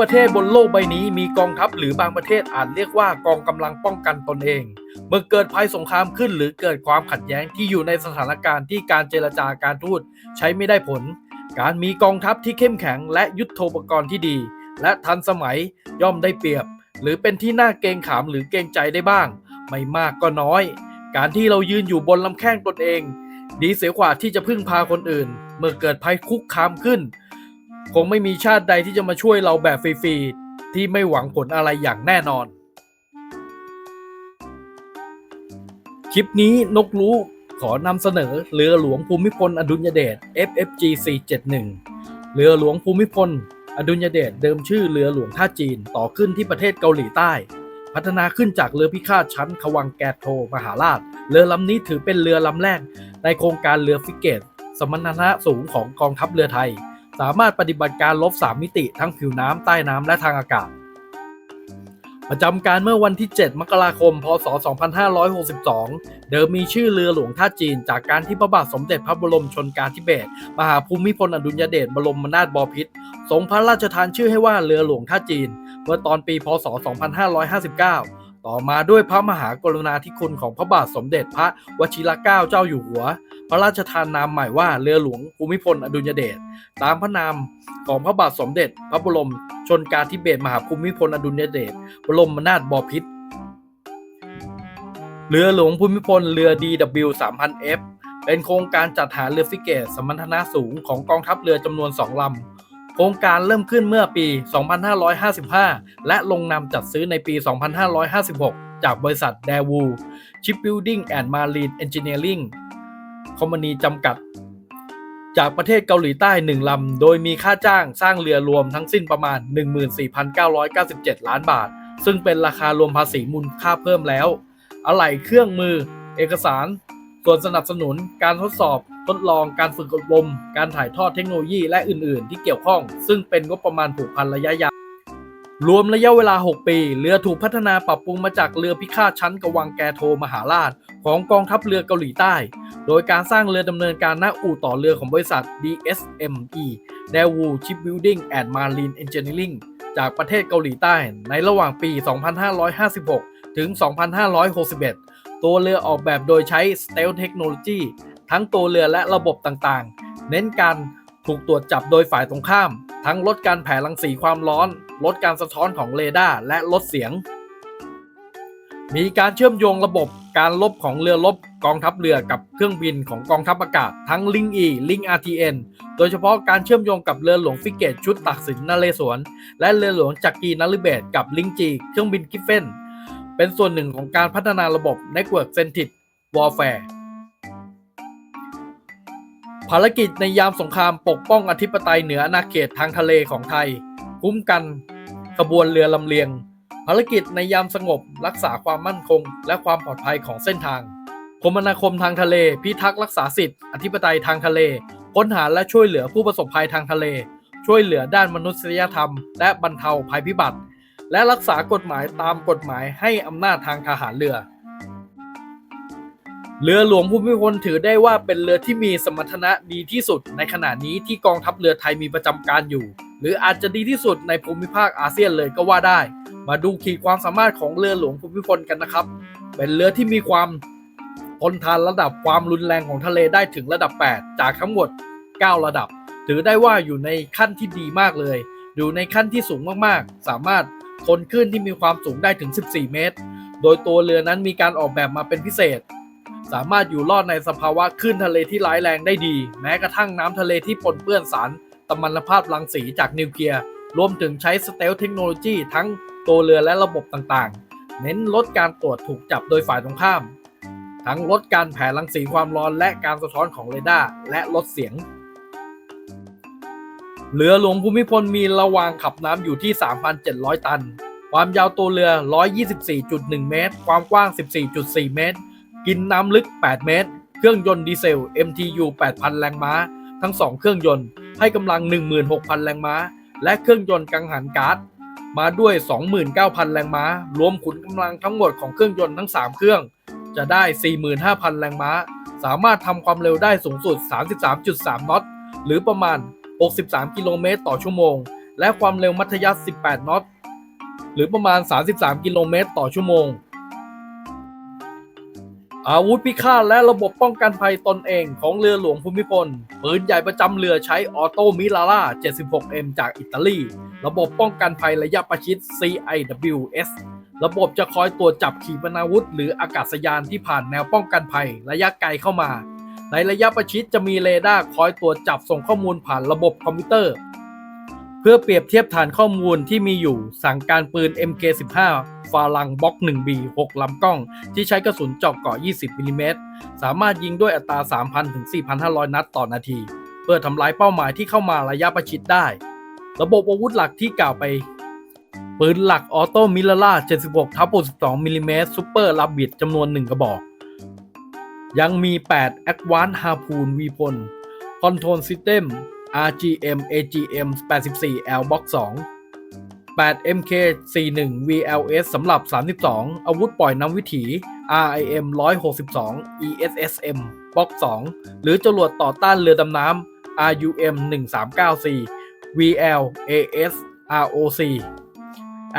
ประเทศบนโลกใบนี้มีกองทัพหรือบางประเทศอาจเรียกว่ากองกำลังป้องกันตนเอง เมื่อเกิดภัยสงครามขึ้น หรือเกิดความขัดแย้งที่อยู่ในสถานการณ์ที่การเจรจาการทูตใช้ไม่ได้ผล การมีกองทัพที่เข้มแข็งและยุทโธปกรณ์ที่ดี และทันสมัยย่อมได้เปรียบ หรือเป็นที่น่าเกรงขามหรือเกรงใจได้บ้าง ไม่มากก็น้อย การที่เรายืนอยู่บนลำแข้งตนเอง ดีเสียกว่าที่จะพึ่งพาคนอื่น เมื่อเกิดภัยคุกคามขึ้น คงไม่มีชาติใดที่จะมาช่วยเราแบบฟรีๆที่ไม่หวังผลอะไรอย่างแน่นอน คลิปนี้นกรู้ขอนำเสนอเรือหลวงภูมิพลอดุลยเดช FFG 471 เรือหลวงภูมิพลอดุลยเดชเดิมชื่อเรือหลวงท่าจีนต่อขึ้นที่ประเทศเกาหลีใต้ พัฒนาขึ้นจากเรือพิฆาตชั้นขวังแกโทมหาราช เรือลำนี้ถือเป็นเรือลำแรก ในโครงการเรือฟิเกต สมรรถนะสูงของกองทัพเรือไทย สามารถปฏิบัติการลบ 3 มิติทั้งผิวน้ำใต้น้ำและทางอากาศ ประจำการเมื่อวันที่ 7 มกราคม พศ 2562 เดิมมีชื่อเรือหลวงท่าจีน จากการที่พระบาทสมเด็จพระบรมชนกาธิเบศรมหาภูมิพลอดุลยเดชบรมนาถบพิตรทรงพระราชทานชื่อให้ว่าเรือหลวงท่าจีน เมื่อตอนปี พศ 2559 ต่อมาด้วยพระมหากรุณาธิคุณของพระบาทสมเด็จพระวชิรเกล้าเจ้าอยู่หัว พระราชทานนามใหม่ว่าเรือหลวงภูมิพลอดุลยเดชตามพระนามของพระบาทสมเด็จ พระบรมชนกาธิเบศรมหาภูมิพลอดุลยเดชบรมนาถบพิตรเรือหลวงภูมิพลเรือ DW 3000F เป็นโครงการจัดหาเรือฟิเกตสมรรถนะสูงของกองทัพเรือจำนวน2ลำ ครงการเริ่มขึ้นเมื่อปี 2555 และลงนามจัดซื้อในปี 2556 จากบริษัท d a w o Shipbuilding and Marine Engineering คอมพานีจำกัด จากประเทศเกาหลีใต้ 1 ลำ โดยมีค่าจ้างสร้างเรือรวมทั้งสิ้นประมาณ 14,997 ล้านบาท ซึ่งเป็นราคารวมภาษีมูลค่าเพิ่มแล้ว อะไหล่เครื่องมือ เอกสาร ส่วนสนับสนุนการทดสอบทดลองการฝึกอบรม การถ่ายทอดเทคโนโลยีและอื่น ๆ ที่เกี่ยวข้อง ซึ่งเป็นงบประมาณผูกพันระยะยาวรวมระยะเวลา 6 ปี เรือถูกพัฒนาปรับปรุงมาจากเรือพิฆาตชั้นกวังแกโทมหาราช ของกองทัพเรือเกาหลีใต้ โดยการสร้างเรือดำเนินการณอู่ต่อเรือของบริษัท DSME Daewoo Shipbuilding and Marine Engineering จากประเทศเกาหลีใต้ในระหว่างปี 2556 ถึง 2561 ตัวเรือออกแบบโดยใช้ Stealth Technology ทั้งตัวเรือและระบบต่างๆ เน้นการถูกตรวจจับโดยฝ่ายตรงข้าม ทั้งลดการแผ่รังสีความร้อน ลดการสะท้อนของเรดาร์และลดเสียง มีการเชื่อมโยงระบบการลบของเรือรบกองทัพเรือกับเครื่องบินของกองทัพอากาศทั้งลิงอีลิง RTN โดยเฉพาะการเชื่อมโยงกับเรือหลวงฟิเกตชุดตักสินนเรศวร และเรือหลวงจักรีนฤเบศกับลิงจีเครื่องบินกิฟเฟน เป็นส่วนหนึ่งของการพัฒนาระบบ Network Centric Warfare ภารกิจในยามสงครามปกป้องอธิปไตยเหนืออาณาเขตทางทะเลของไทย คุ้มกันขบวนเรือลำเลียง ภารกิจในยามสงบ รักษาความมั่นคง และความปลอดภัยของเส้นทาง คมนาคมทางทะเล พิทักษ์รักษาสิทธิอธิปไตยทางทะเล ค้นหาและช่วยเหลือผู้ประสบภัยทางทะเล ช่วยเหลือด้านมนุษยธรรม และบรรเทาภัยพิบัติ และรักษากฎหมายตามกฎหมายให้อำนาจทางทหารเรือ เรือหลวงภูมิพลถือได้ว่าเป็นเรือที่มีสมรรถนะดีที่สุด ในขณะนี้ที่กองทัพเรือไทยมีประจำการอยู่ หรืออาจจะดีที่สุดในภูมิภาคอาเซียนเลยก็ว่าได้ มาดูขีดความสามารถของเรือหลวงภูมิพลกันนะครับ เป็นเรือที่มีความทนทานระดับความรุนแรงของทะเลได้ถึงระดับ 8 จากทั้งหมด 9 ระดับ ถือได้ว่าอยู่ในขั้นที่ดีมากเลย อยู่ในขั้นที่สูงมากๆ สามารถ ทนคลื่นที่มีความสูงได้ถึง 14 เมตร โดยตัวเรือนั้นมีการออกแบบมาเป็นพิเศษ สามารถอยู่รอดในสภาวะคลื่นทะเลที่ร้ายแรงได้ดี แม้กระทั่งน้ำทะเลที่ปนเปื้อนสารตมันภาพรังสีจากนิวเคลียร์รวมถึงใช้สเตลเทคโนโลยีทั้งตัวเรือและระบบต่างๆ เน้นลดการตรวจถูกจับโดยฝ่ายตรงข้าม ทั้งลดการแผ่รังสีความร้อนและการสะท้อนของเรดาร์และลดเสียง เรือหลวงภูมิพลมีระวางขับน้ำอยู่ที่ 3,700 ตัน ความยาวตัวเรือ 124.1 เมตร ความกว้าง 14.4 เมตร กินน้ำลึก 8 เมตร เครื่องยนต์ดีเซล MTU 8,000 แรงม้า ทั้ง 2 เครื่องยนต์ ให้กำลัง 16,000 แรงม้า และเครื่องยนต์กังหันก๊าซ มาด้วย 29,000 แรงม้า รวมขุนกำลังทั้งหมดของเครื่องยนต์ทั้ง 3 เครื่อง จะได้ 45,000 แรงม้า สามารถทำความเร็วได้สูงสุด 33.3 น็อต หรือประมาณ 63 กิโลเมตรต่อชั่วโมง และความเร็วมัธยัสถ์18นอต หรือประมาณ 33 กิโลเมตรต่อชั่วโมง อาวุธพิฆาตและระบบป้องกันภัยตนเองของเรือหลวงภูมิพล ปืนใหญ่ประจำเรือใช้ออโตมิลาร่า 76M จากอิตาลี ระบบป้องกันภัยระยะประชิด CIWS ระบบจะคอยตรวจจับขีปนาวุธ หรืออากาศยานที่ผ่านแนวป้องกันภัยระยะไกลเข้ามา ในระยะประชิดจะมีเรดาร์คอยตรวจจับส่งข้อมูลผ่านระบบคอมพิวเตอร์ เพื่อเปรียบเทียบฐานข้อมูลที่มีอยู่สั่งการปืน MK15 ฟาลังบล็อก 1B 6ลำกล้อง ที่ใช้กระสุนเจาะเกาะ 20มิลลิเมตรสามารถยิงด้วยอัตรา 3,000 ถึง 4,500 นัดต่อนาที เพื่อทำลายเป้าหมายที่เข้ามาระยะประชิดได้ ระบบอาวุธหลักที่กล่าวไปปืนหลักออโตมิลล่า76ทับ62มิลลิเมตรซูเปอร์ลับบิดจำนวน 1 กระบอก ยังมี 8 Advanced Harpoon วีพล Control System RGM AGM 84 L Box 2 8 MK 41 VLS สำหรับ 32 อาวุธปล่อยน้ำวิถี RIM 162 ESSM Box 2 หรือจรวดต่อต้านเรือดำน้ำ RUM 1394 VLAS ROC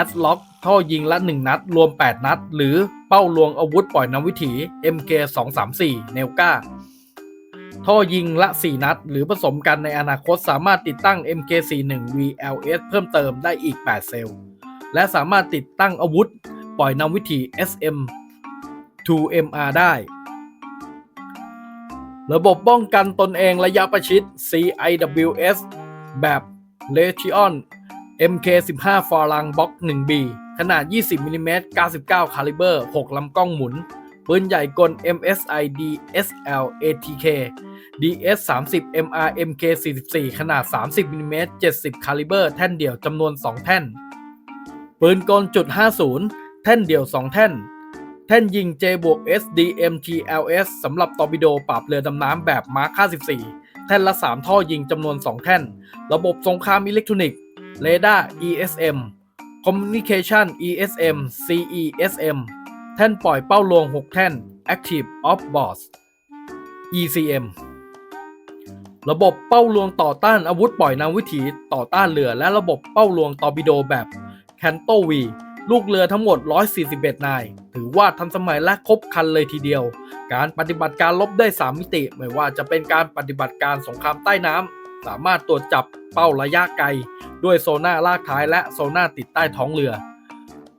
a d l o c k ท่อยิงละ 1 นัด รวม 8 นัด หรือ เป้าลวงอาวุธปล่อยน้ำวิถี MK 234 n e l g a ท่อยิงละ 4 นัด หรือผสมกันในอนาคตสามารถติดตั้ง MK41 VLS เพิ่มเติมได้อีก 8 เซลล์ และสามารถติดตั้งอาวุธ ปล่อยนำวิถี SM 2MR ได้ ระบบป้องกันตนเองระยะประชิด CIWS แบบ l e t i o n MK15 ฟอรังบล็อก 1B ขนาด 20มิลลิเมตร99 คาลิเบอร์ 6 ลำกล้องหมุน ปืนใหญ่กล MSI DSL ATK DS 30 MR MK 44ขนาด 30มิลลิเมตร70 คาลิเบอร์ แท่นเดี่ยวจำนวน 2 แท่น ปืนกลจุด50 แท่นเดี่ยว 2 แท่น แท่นยิง J บวก SDM GLS สำหรับตอร์ปิโดปราบเรือดำน้ำแบบ Mark 54แท่นละ 3 ท่อยิงจำนวน 2 แท่น ระบบสงครามอิเล็กทรอนิกส์ เรดาร์ ESM Communication ESM CESM แท่นปล่อยเป้าลวง 6 แท่น Active Off Board ECM ระบบเป้าลวงต่อต้านอาวุธปล่อยนำวิถีต่อต้านเรือ และระบบเป้าลวงตอร์ปิโดแบบ Canto V ลูกเรือทั้งหมด 141 นาย ถือว่าทันสมัยและครบครันเลยทีเดียว การปฏิบัติการลบได้ 3 มิติ ไม่ว่าจะเป็นการปฏิบัติการสงครามใต้น้ำ สามารถตรวจจับเป้าระยะไกล ด้วยโซน่าลากท้ายและโซน่าติดใต้ท้องเรือ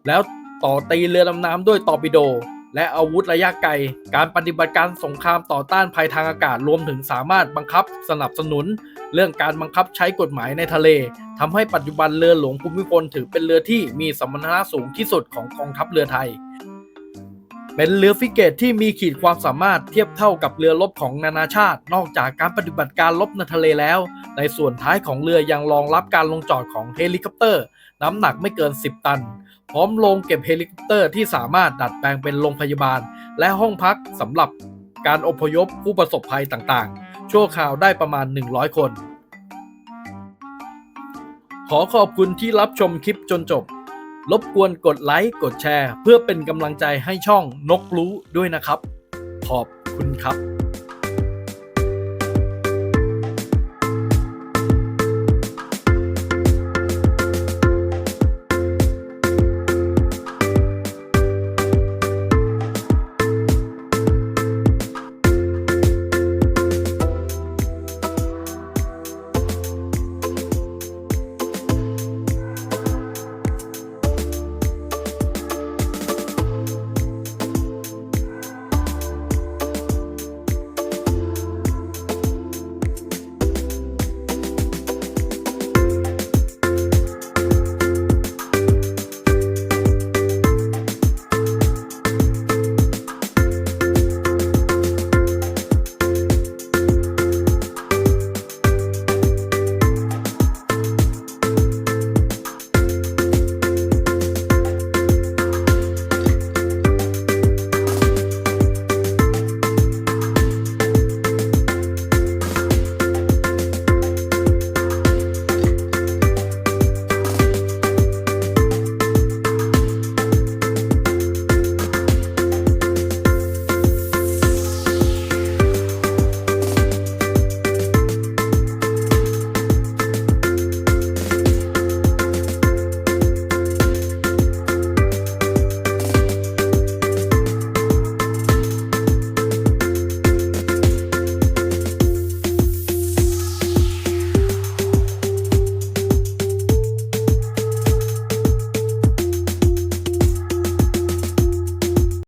แล้วต่อตีเรือดำน้ำด้วยตอร์ปิโด และอาวุธระยะไกล การปฏิบัติการสงครามต่อต้านภัยทางอากาศรวมถึงสามารถบังคับสนับสนุน เรื่องการบังคับใช้กฎหมายในทะเลทำให้ปัจจุบันเรือหลวงภูมิพลถือเป็นเรือที่มีสมรรถนะสูงที่สุดของกองทัพเรือไทย เป็นเรือฟิเกตที่มีขีดความสามารถเทียบเท่ากับเรือรบของนานาชาติ นอกจากการปฏิบัติการรบในทะเลแล้ว ในส่วนท้ายของเรือยังรองรับการลงจอดของเฮลิคอปเตอร์ น้ำหนักไม่เกิน 10 ตัน พร้อมโรงเก็บเฮลิคอปเตอร์ที่สามารถดัดแปลงเป็นโรงพยาบาล และห้องพักสำหรับการอพยพผู้ประสบภัยต่างๆ ชั่วคราวได้ประมาณ 100 คน ขอขอบคุณที่รับชมคลิปจนจบ รบกวนกดไลค์กดแชร์ เพื่อเป็นกำลังใจให้ช่องนกรู้ด้วยนะครับ ขอบคุณครับ